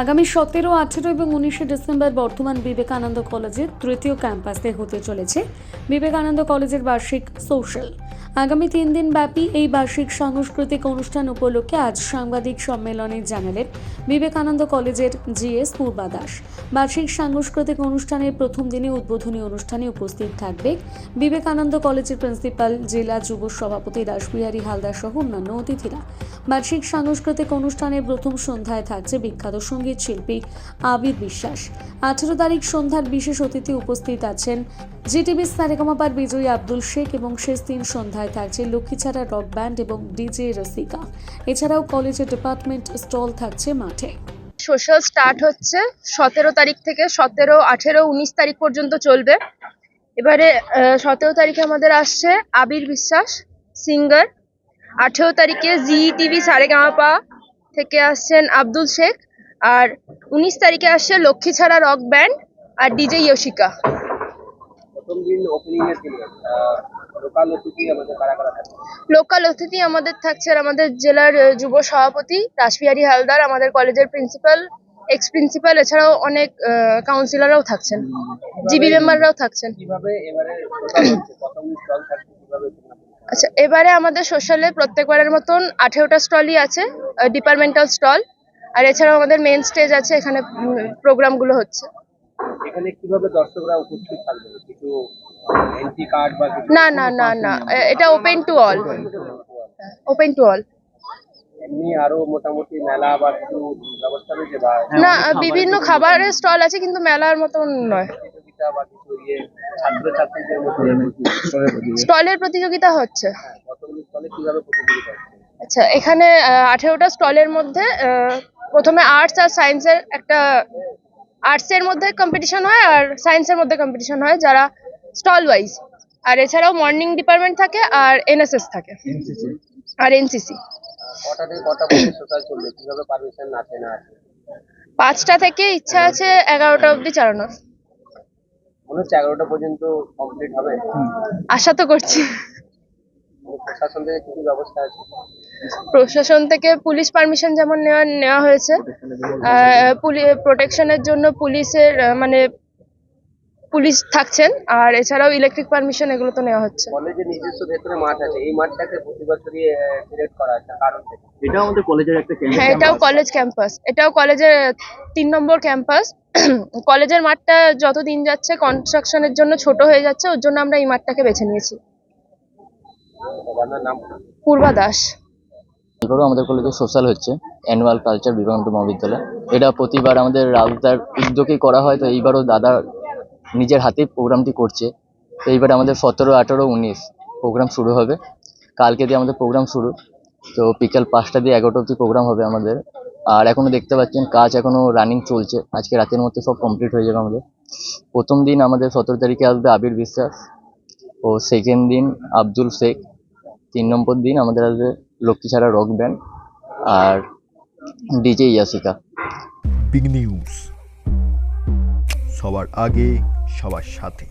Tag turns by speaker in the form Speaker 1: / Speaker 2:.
Speaker 1: আগামী সতেরো, আঠেরো এবং উনিশে ডিসেম্বর বর্ধমান বিবেকানন্দ কলেজের তৃতীয় ক্যাম্পাসে হতে চলেছে বিবেকানন্দ কলেজের বার্ষিক সোশ্যাল। আগামী তিন দিন ব্যাপী এই বার্ষিক সাংস্কৃতিক অনুষ্ঠান উপলক্ষে আজ সাংবাদিক সম্মেলনে জানালেন বিবেকানন্দ কলেজের জিএস পূর্বা দাস। বার্ষিক সাংস্কৃতিক অনুষ্ঠানের প্রথম দিনে উদ্বোধনী অনুষ্ঠানে উপস্থিত থাকবে বিবেকানন্দ কলেজের প্রিন্সিপাল, জেলা যুব সভাপতি রাসবিহারী হালদার সহ অন্যান্য অতিথিরা। বার্ষিক সাংস্কৃতিক অনুষ্ঠানের প্রথম সন্ধ্যায় থাকছে বিখ্যাত সংগীত শিল্পী আবির বিশ্বাস। আঠেরো তারিখ সন্ধ্যার বিশেষ অতিথি উপস্থিত আছেন জিটিভি সারেগামাপার বিজয়ী আব্দুল শেখ এবং শেষ দিন সন্ধ্যায় থাকছে লক্ষ্মীছাড়া রক ব্যান্ড এবং ডিজে রসিকা। এছাড়াও কলেজের ডিপার্টমেন্ট স্টল থাকছে মাঠে।
Speaker 2: সোশ্যাল স্টার্ট হচ্ছে সতেরো তারিখ থেকে সতেরো, আঠেরো, উনিশ তারিখ পর্যন্ত চলবে। এবারে সতেরো তারিখে আমাদের আসছে আবির বিশ্বাস সিঙ্গার আঠেরো তারিখে জি টিভি সারেগামাপা থেকে আসছেন আব্দুল শেখ। আর উনিশ তারিখে আসছে লক্ষ্মীছাড়া রক ব্যান্ড আর ডিজে ইয়শিকা।
Speaker 3: প্রথম দিন ওপেনিং এর দিনে লোকাল অতিথি আমাদের কারা কারা থাকবে?
Speaker 2: লোকাল অতিথি আমাদের থাকছে আমাদের জেলার যুব সভাপতি রাসবিহারী হালদার আমাদের কলেজের প্রিন্সিপাল এক্স প্রিন্সিপাল এছাড়াও অনেক কাউন্সিলররাও থাকছেন। জিবি মেম্বাররাও থাকছেন।
Speaker 3: কীভাবে এবারে টোটাল হচ্ছে? প্রথম স্টল থাকছে কীভাবে?
Speaker 2: আচ্ছা এবারে আমাদের সোশ্যালে প্রত্যেকবারের মতন আঠেরোটা স্টলই আছে ডিপার্টমেন্টাল স্টল আর এছাড়াও আমাদের মেন স্টেজ আছে এখানে প্রোগ্রামগুলো হচ্ছে।
Speaker 3: এখানে কীভাবে দর্শকরা উপস্থিত থাকবে কিছু এন্ট্রি কার্ড বা কিছু
Speaker 2: না না না না। এটা open to all open to all
Speaker 3: এমনি আরও মোটামুটি মেলা বা কিছু ব্যবস্থা রয়েছে বা
Speaker 2: না বিভিন্ন খাবারের স্টল আছে কিন্তু মেলার মতন নয়।
Speaker 3: কিছু ইয়ে মধ্যে
Speaker 2: স্টলের প্রতিযোগিতা। হচ্ছে।
Speaker 3: কতগুলি স্টলে কীভাবে প্রতিযোগিতা হচ্ছে?
Speaker 2: আচ্ছা এখানে আঠেরোটা স্টলের মধ্যে আহ, প্রথমে আর্টস আর সায়েন্সের একটা আর্টসের মধ্যে কম্পিটিশন হয় আর সায়েন্সের মধ্যে কম্পিটিশন হয় যারা স্টল ওয়াইজ আর এছাড়াও মর্নিং ডিপার্টমেন্ট থাকে আর এনএসএস থাকে। আর এনসিসি
Speaker 3: কটা থেকে কটা পর্যন্ত সোশ্যাল চলবে? কীভাবে পারমিশন না আছে?
Speaker 2: পাঁচটা থেকে ইচ্ছা আছে এগারোটা অবধি চালানোর
Speaker 3: মনে হচ্ছে এগারোটা পর্যন্ত কমপ্লিট হবে।
Speaker 2: আশা তো করছি।
Speaker 3: প্রশাসন থেকে কি কি ব্যবস্থা আছে?
Speaker 2: প্রশাসন থেকে পুলিশ পারমিশন যেমন নেওয়া নেওয়া হয়েছে প্রোটেকশনের জন্য পুলিশের মানে পুলিশ থাকছেন আর এছাড়াও ইলেকট্রিক পারমিশন এগুলো তো নেওয়া হচ্ছে।
Speaker 3: কলেজের নিজস্ব ভেতরে মাঠ আছে এই মাঠটাকে প্রতি বছরই সিলেক্ট করা একটা কারণ
Speaker 4: এটাও আমাদের কলেজের একটা
Speaker 2: হ্যাঁ এটাও কলেজ ক্যাম্পাস এটাও কলেজের তিন নম্বর ক্যাম্পাস কলেজের মাঠটা যত দিন যাচ্ছে কনস্ট্রাকশনের জন্য ছোট হয়ে যাচ্ছে ওর জন্য আমরা এই মাঠটাকে বেছে নিয়েছি। পূর্বা দাস।
Speaker 4: এবারও আমাদের কলেজে সোশ্যাল হচ্ছে অ্যানুয়াল কালচার বিবেকানন্দ মহাবিদ্যালয়। এটা প্রতিবার আমাদের রাজদার উদ্যোগেই করা হয়, তো এইবারও দাদা নিজের হাতেই প্রোগ্রামটি করছে। তো এইবার আমাদের সতেরো, আঠেরো, উনিশ প্রোগ্রাম শুরু হবে। কালকে দিয়ে আমাদের প্রোগ্রাম শুরু। তো বিকেল পাঁচটা দিয়ে এগারোটা অবধি প্রোগ্রাম হবে আমাদের। আর এখনও দেখতে পাচ্ছেন, কাজ এখনও রানিং চলছে। আজকে রাতের মধ্যে সব কমপ্লিট হয়ে যাবে আমাদের। প্রথম দিন আমাদের সতেরো তারিখে আসবে আবির বিশ্বাস। ও সেকেন্ড দিন আব্দুল শেখ। তিন নম্বর দিন আমাদের আসবে লক্ষ্মীছাড়া রক ব্যান্ড আর ডিজে ইয়াসিকা।
Speaker 5: বিগ নিউজ সবার আগে সবার সাথে।